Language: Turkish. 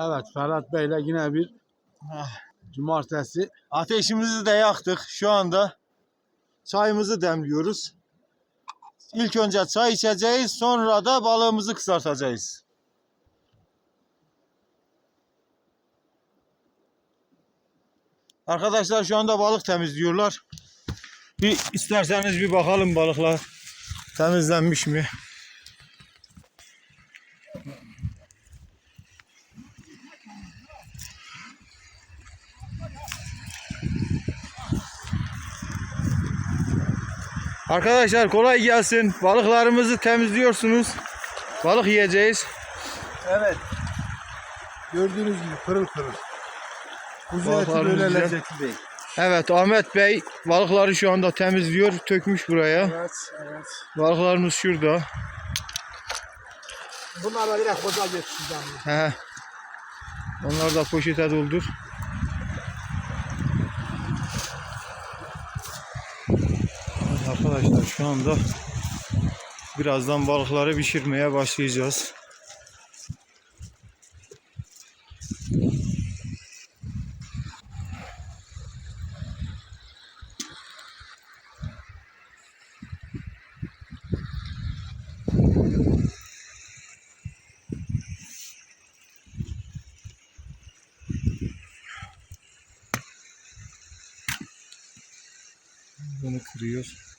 Evet Ferhat Bey'le yine bir Ah. cumartesi. Ateşimizi de yaktık. Şu anda çayımızı demliyoruz. İlk önce çay içeceğiz, sonra da balığımızı kızartacağız. Arkadaşlar şu anda balık temizliyorlar. Bir isterseniz bir bakalım balıklar temizlenmiş mi? Arkadaşlar kolay gelsin. Balıklarımızı temizliyorsunuz. Balık yiyeceğiz. Evet. Gördüğünüz gibi pırıl pırıl. Kuzu eti böyle güzel. lezzetli değil. Evet Ahmet Bey balıkları şu anda temizliyor. Tökmüş buraya. Evet, evet. Balıklarımız şurada. Bunlarla direkt boza geçeceğim. He. Onları da poşete doldur. Arkadaşlar şu anda birazdan balıkları pişirmeye başlayacağız. Bunu kırıyoruz.